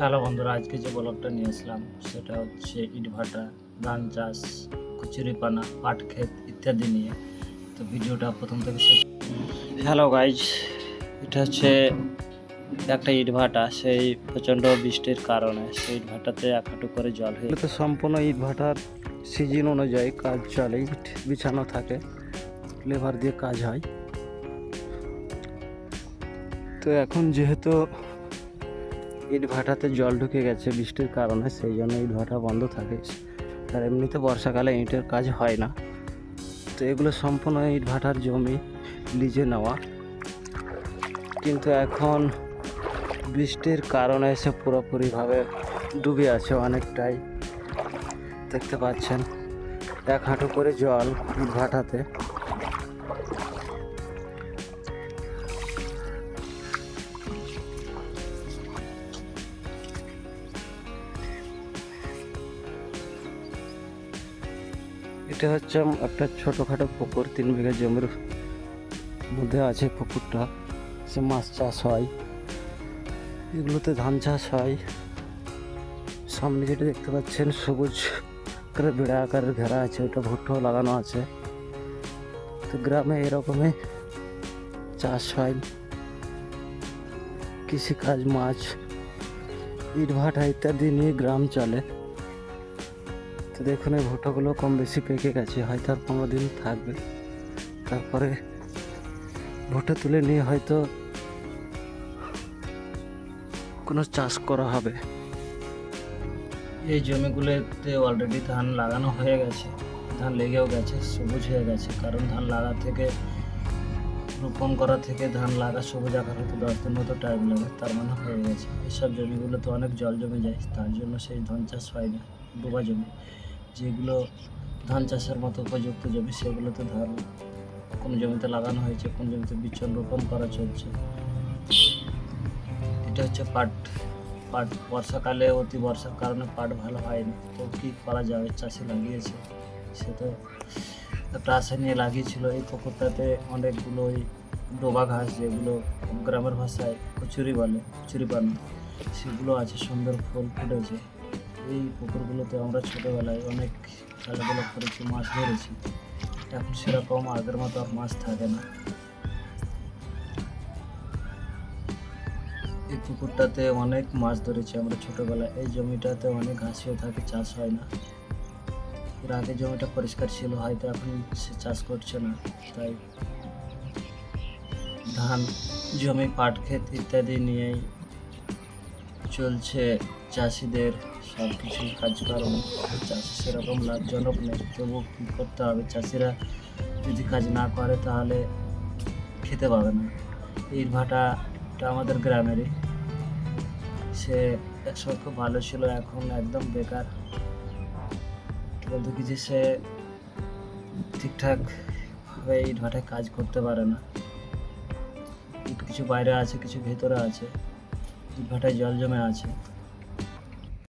Hello বন্ধুরা আজকে যে ব্লগটা নিয়ে আসলাম সেটা হচ্ছে ইটভাটা ধান চাষ কচুরিপানা পাট ক্ষেত ইত্যাদি নিয়ে। তো ভিডিওটা প্রথম থেকে শেষ। হ্যালো গাইজ এটা হচ্ছে একটা ইটভাটা সেই প্রচণ্ড বৃষ্টির কারণে সেই ইটভাটাতে এক হাঁটু করে জল হয়ে এগুলো তো সম্পূর্ণ ইট ভাটার সিজন অনুযায়ী কাজ চলে ইট বিছানো থাকে লেবার দিয়ে কাজ হয়। তো এখন যেহেতু ইট ভাটাতে জল ঢুকে গেছে, বৃষ্টির কারণে, সেই জন্য ইট ভাটা বন্ধ থাকে। আর এমনিতে বর্ষাকালে ইটের কাজ হয় না। তো এগুলো সম্পূর্ণ ইট ভাটার জমি, লিজে নেওয়া। কিন্তু এখন বৃষ্টির কারণে এসে পুরোপুরিভাবে ডুবে আছে অনেকটাই। দেখতে পাচ্ছেন, এক হাঁটু করে জল ইট ভাটাতে। এটা হচ্ছে একটা ছোটোখাটো পুকুর, তিন বিঘা জমির মধ্যে আছে পুকুরটা। সে মাছ চাষ হয়। এগুলোতে ধান চাষ হয়। সামনে যেটা দেখতে পাচ্ছেন, সবুজ করে বেড়া আকারের ঘেরা আছে, ওটা ভুট্টো লাগানো আছে। তো গ্রামে এরকমই চাষ হয়। কৃষিকাজ, মাছ, ইটভাটা ইত্যাদি নিয়ে গ্রাম চলে। তো দেখুন, এই ভুট্টোগুলো কম বেশি পেকে গেছে, হয়তো আর পনেরো দিন থাকবে। তারপরে ভুট্টো তুলে নিয়ে হয়তো কোনো চাষ করা হবে। এই জমিগুলোতে অলরেডি ধান লাগানো হয়ে গেছে। ধান লেগেও গেছে, সবুজ হয়ে গেছে। কারণ ধান লাগা থেকে, রোপণ করা থেকে ধান লাগা সবুজ আকার হতে দশ দিন মতো টাইম লাগে, তার মানে হয়ে গেছে। এসব জমিগুলোতে অনেক জল জমে যায়, তার জন্য সেই ধান চাষ হয় না, ডোবা জমি। যেগুলো ধান চাষের মতো উপযুক্ত জমি, সেগুলোতে ধান কোন জমিতে লাগানো হয়েছে, কোন জমিতে বিচন রোপণ করা চলছে। এটা হচ্ছে পাট পাট বর্ষাকালে, অতি বর্ষার কারণে পাট ভালো হয়নি। তো কী করা যাবে? চাষি লাগিয়েছে, সে তো একটা আশা নিয়ে লাগিয়েছিল। এই পুকুরটাতে অনেকগুলো ওই ডোবা ঘাস, যেগুলো গ্রামের ভাষায় কচুরি বলে কচুরি পানা সেগুলো আছে। সুন্দর ফুল ফুটেছে। এই পুকুরগুলোতে আমরা ছোটোবেলায় অনেক খেলাধুলা করেছি, মাছ ধরেছি। এখন সেরকম আগের মতো আর মাছ থাকে না। এই পুকুরটাতে অনেক মাছ ধরেছি আমরা ছোটোবেলায়। এই জমিটাতে অনেক ঘাস হয়ে থাকে, চাষ হয় না। এর আগে জমিটা পরিষ্কার ছিল, হয়তো এখন সে চাষ করছে না। তাই ধান, জমি, পাট, ক্ষেত ইত্যাদি নিয়েই চলছে চাষিদের সব কিছু কাজকর্ম। চাষ সেরকম লাভজনক নেই। তবু কী করতে হবে? চাষিরা যদি কাজ না করে তাহলে খেতে পাবে না। ইট ভাটাটা আমাদের গ্রামেরই। সে একসময় খুব ভালো ছিল, এখন একদম বেকার। বলতে কি যে সে ঠিকঠাক ভাবে ইট ভাটায় কাজ করতে পারে না। কিছু বাইরে আছে, কিছু ভেতরে আছে। ইট ভাটায় জল জমে আছে।